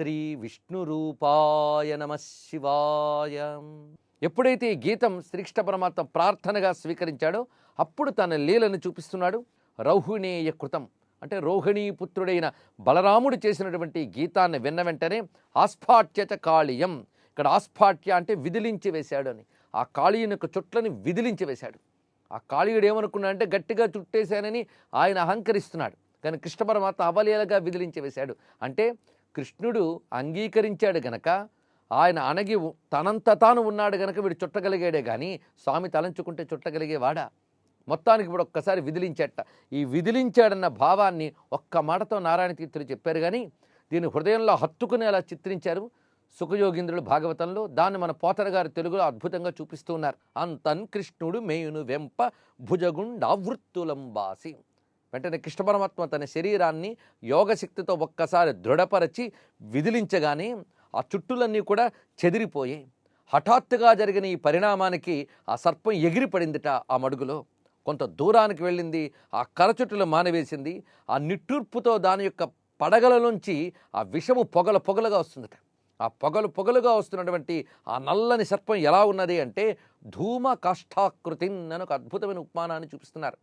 శ్రీ విష్ణు రూపాయ నమ శివాయ. ఎప్పుడైతే ఈ గీతం శ్రీకృష్ణ పరమాత్మ ప్రార్థనగా స్వీకరించాడో అప్పుడు తన లీలను చూపిస్తున్నాడు. రౌహిణేయ కృతం. అంటే రోహిణీ పుత్రుడైన బలరాముడు చేసినటువంటి గీతాన్ని విన్న వెంటనే ఆస్ఫాట్యత కాళీయం. ఇక్కడ ఆస్ఫాట్య అంటే విదిలించి వేశాడు అని. ఆ కాళీయుని యొక్క చుట్లని విదిలించి వేశాడు. ఆ కాళీయుడు ఏమనుకున్నాడు అంటే గట్టిగా చుట్టేశానని ఆయన అహంకరిస్తున్నాడు. కానీ కృష్ణ పరమాత్మ అవలీలగా విదిలించి వేశాడు. అంటే కృష్ణుడు అంగీకరించాడు గనక ఆయన అణగి ఉ- తనంత తాను ఉన్నాడు గనక వీడు చుట్టగలిగాడే కానీ స్వామి తలంచుకుంటే చుట్టగలిగేవాడా? మొత్తానికి ఇప్పుడు ఒక్కసారి విదిలించేట. ఈ విదిలించాడన్న భావాన్ని ఒక్క మాటతో నారాయణ తీర్థులు చెప్పారు కానీ దీన్ని హృదయంలో హత్తుకునేలా చిత్రించారు సుఖయోగీంద్రుడు భాగవతంలో. దాన్ని మన పోతర గారు తెలుగులో అద్భుతంగా చూపిస్తూ ఉన్నారు. అంతన్ కృష్ణుడు మేయును వెంప భుజగుండావృత్తులంబాసి. వెంటనే కృష్ణ పరమాత్మ తన శరీరాన్ని యోగశక్తితో ఒక్కసారి దృఢపరచి విదిలించగానే ఆ చుట్టులన్నీ కూడా చెదిరిపోయాయి. హఠాత్తుగా జరిగిన ఈ పరిణామానికి ఆ సర్పం ఎగిరిపడిందిట ఆ మడుగులో. కొంత దూరానికి వెళ్ళింది ఆ కరచుట్టులు మానవేసింది ఆ నిట్టూర్పుతో దాని యొక్క పడగలలోంచి ఆ విషము పొగల పొగలుగా వస్తుందట. ఆ పొగలు పొగలుగా వస్తున్నటువంటి ఆ నల్లని సర్పం ఎలా ఉన్నది అంటే ధూమ కాష్టాకృతిన్ అని ఒక అద్భుతమైన ఉపమానాన్ని చూపిస్తున్నారు.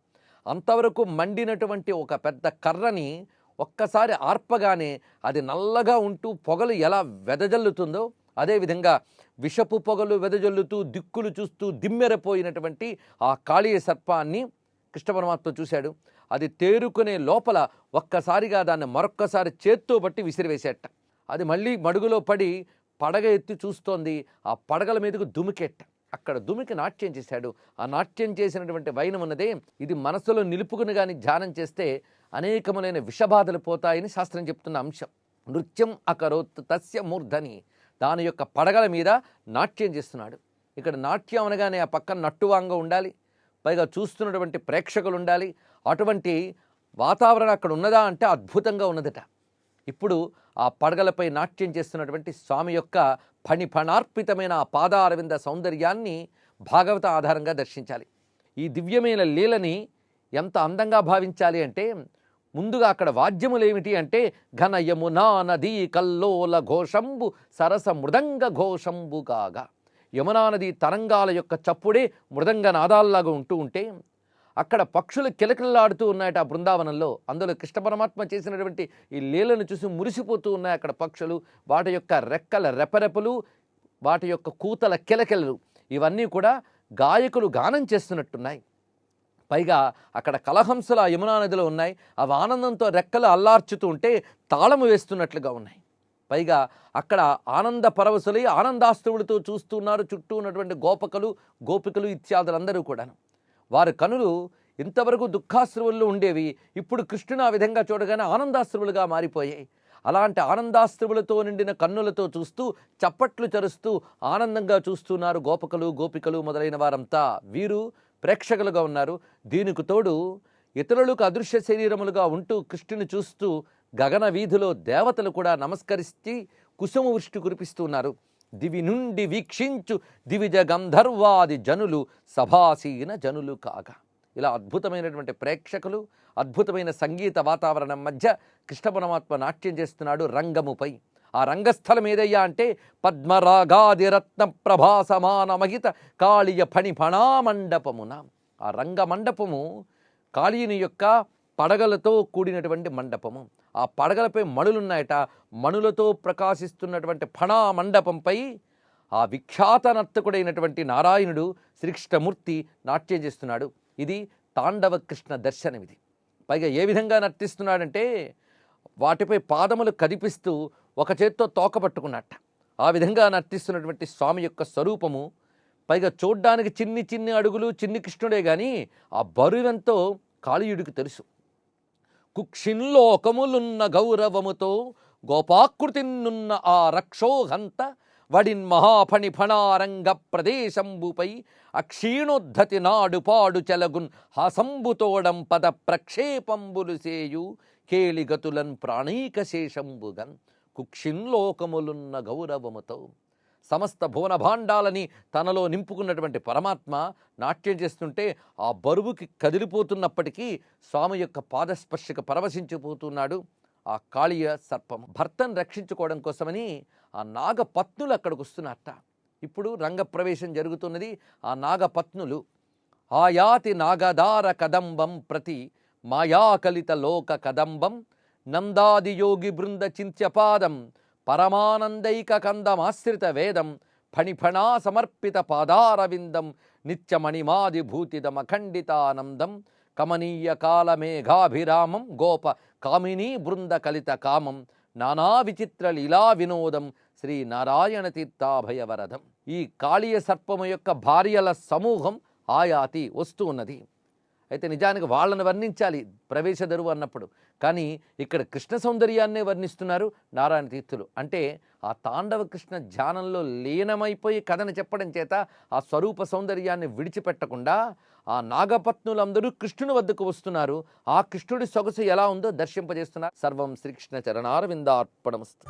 అంతవరకు మండినటువంటి ఒక పెద్ద కర్రని ఒక్కసారి ఆర్పగానే అది నల్లగా ఉంటూ పొగలు ఎలా వెదజల్లుతుందో అదేవిధంగా విషపు పొగలు వెదజల్లుతూ దిక్కులు చూస్తూ దిమ్మెరపోయినటువంటి ఆ కాళీయ సర్పాన్ని కృష్ణ పరమాత్మ చూశాడు. అది తేరుకునే లోపల ఒక్కసారిగా దాన్ని మరొక్కసారి చేత్తో బట్టి విసిరివేసేట. అది మళ్ళీ మడుగులో పడి పడగ ఎత్తి చూస్తోంది. ఆ పడగల మీదకు దుమికెట్ట అక్కడ దుమికి నాట్యం చేశాడు. ఆ నాట్యం చేసినటువంటి వైనం ఉన్నదే ఇది మనసులో నిలుపుకుని కానీ ధ్యానం చేస్తే అనేకములైన విషబాధలు పోతాయని శాస్త్రం చెప్తున్న అంశం. నృత్యం అకరోత్ తస్య మూర్ధని. దాని యొక్క పడగల మీద నాట్యం చేస్తున్నాడు. ఇక్కడ నాట్యం అనగానే ఆ పక్కన నట్టువాంగ ఉండాలి పైగా చూస్తున్నటువంటి ప్రేక్షకులు ఉండాలి. అటువంటి వాతావరణం అక్కడ ఉన్నదా అంటే అద్భుతంగా ఉన్నదట. ఇప్పుడు ఆ పడగలపై నాట్యం చేస్తున్నటువంటి స్వామి యొక్క ఫణిఫణార్పితమైన ఆ పాదారవింద సౌందర్యాన్ని భాగవత ఆధారంగా దర్శించాలి. ఈ దివ్యమైన లీలని ఎంత అందంగా భావించాలి అంటే ముందుగా అక్కడ వాద్యములేమిటి అంటే ఘన యమునా నదీ కల్లోల ఘోషంబు సరస మృదంగ ఘోషంబు కాగా. యమునా నది తరంగాల యొక్క చప్పుడే మృదంగ నాదాల్లాగా ఉంటూ ఉంటే అక్కడ పక్షులు కిలకిలలాడుతూ ఉన్నాయట ఆ బృందావనంలో. అందులో కృష్ణ పరమాత్మ చేసినటువంటి ఈ లీలను చూసి మురిసిపోతూ ఉన్నాయి అక్కడ పక్షులు. వాటి యొక్క రెక్కల రెపరెపలు వాటి యొక్క కూతల కిలకిలలు ఇవన్నీ కూడా గాయకులు గానం చేస్తున్నట్టున్నాయి. పైగా అక్కడ కలహంసలు ఆ యమునా నదిలో ఉన్నాయి. అవి ఆనందంతో రెక్కలు అల్లార్చుతూ ఉంటే తాళము వేస్తున్నట్లుగా ఉన్నాయి. పైగా అక్కడ ఆనంద పరవశులై ఆనందాస్తువులతో చూస్తున్నారు చుట్టూ ఉన్నటువంటి గోపకలు గోపికలు ఇత్యాదులందరూ కూడాను. వారి కనులు ఇంతవరకు దుఃఖాశ్రువుల్లో ఉండేవి. ఇప్పుడు కృష్ణుని ఆ విధంగా చూడగానే ఆనందాశ్రువులుగా మారిపోయాయి. అలాంటి ఆనందాశ్రువులతో నిండిన కన్నులతో చూస్తూ చప్పట్లు చరుస్తూ ఆనందంగా చూస్తున్నారు గోపకలు గోపికలు మొదలైన వారంతా. వీరు ప్రేక్షకులుగా ఉన్నారు. దీనికి తోడు ఇతరులకు అదృశ్య శరీరములుగా ఉంటూ కృష్ణుని చూస్తూ గగన వీధిలో దేవతలు కూడా నమస్కరిస్తూ కుసుమ వృష్టి కురిపిస్తున్నారు దివి నుండి వీక్షించు దివిజ గంధర్వాది జనులు సభాసీన జనులు కాగా. ఇలా అద్భుతమైనటువంటి ప్రేక్షకులు అద్భుతమైన సంగీత వాతావరణం మధ్య కృష్ణ పరమాత్మ నాట్యం చేస్తున్నాడు రంగముపై. ఆ రంగస్థలం ఏదయ్యా అంటే పద్మరాగాది రత్న ప్రభాసమాన మహిత కాళీయ ఫణి ఫణామండపమున ఆ రంగ మండపము కాళీని యొక్క పడగలతో కూడినటువంటి మండపము. ఆ పడగలపై మడులున్నాయట మణులతో ప్రకాశిస్తున్నటువంటి ఫణా మండపంపై ఆ విఖ్యాత నర్తకుడైనటువంటి నారాయణుడు శ్రీకృష్ణమూర్తి నాట్యం చేస్తున్నాడు. ఇది తాండవ కృష్ణ దర్శనం ఇది పైగా ఏ విధంగా నర్తిస్తున్నాడంటే వాటిపై పాదములు కదిపిస్తూ ఒక చేత్తో తోక పట్టుకున్నట్ట. ఆ విధంగా నర్తిస్తున్నటువంటి స్వామి యొక్క స్వరూపము పైగా చూడ్డానికి చిన్ని చిన్ని అడుగులు చిన్ని కృష్ణుడే కానీ ఆ బరువెంతో కాళీయుడికి తెలుసు. కుక్షిన్లోకములున్న గౌరవముతో గోపాకృతిన్నున్న ఆ రక్షోహంత వడిన్ మహాఫణి ఫణారంగ ప్రదేశంబుపై అక్షీణోద్ధతి నాడుపాడు చెలగున్ హాసంబుతోడం పద ప్రక్షేపంబులు సేయు కేళిగతులన్ ప్రాణీక శేషంబుగన్ కుక్షిన్లోకములున్న గౌరవముతో. సమస్త భువన భాండాలని తనలో నింపుకున్నటువంటి పరమాత్మ నాట్యం చేస్తుంటే ఆ బరువుకి కదిలిపోతున్నప్పటికీ స్వామి యొక్క పాదస్పర్శకు పరవశించిపోతున్నాడు. ఆ కాళీయ సర్పం భర్తను రక్షించుకోవడం కోసమని ఆ నాగపత్నులు అక్కడికి వస్తున్నారట. ఇప్పుడు రంగప్రవేశం జరుగుతున్నది. ఆ నాగపత్నులు ఆయాతి నాగదార కదంబం ప్రతి మాయాకలిత లోక కదంబం నందాదియోగి బృంద చింత్యపాదం పరమానందైక కందమాశ్రిత వేదం ఫణిఫణా సమర్పిత పాదారవిందం నిత్యమణిమాది భూతిదమఖండితానందం కమనీయ కాలమేఘాభిరామం గోప కామినీ బృంద కలిత కామం నానా విచిత్ర లీలా వినోదం శ్రీ నారాయణ తీర్థాభయవరథం ఈ కాళీయ సర్పము యొక్క భార్యల సమూహం ఆయాతి వస్తూ ఉన్నది. అయితే నిజానికి వాళ్ళని వర్ణించాలి ప్రవేశ దరువు అన్నప్పుడు. కానీ ఇక్కడ కృష్ణ సౌందర్యాన్నే వర్ణిస్తున్నారు నారాయణ తీర్థులు. అంటే ఆ తాండవ కృష్ణ ధ్యానంలో లీనమైపోయి కథను చెప్పడం చేత ఆ స్వరూప సౌందర్యాన్ని విడిచిపెట్టకుండా ఆ నాగపత్నులందరూ కృష్ణుని వద్దకు వస్తున్నారు. ఆ కృష్ణుడి సొగసు ఎలా ఉందో దర్శింపజేస్తున్నారు. సర్వం శ్రీకృష్ణ చరణారవిందార్పణమస్తు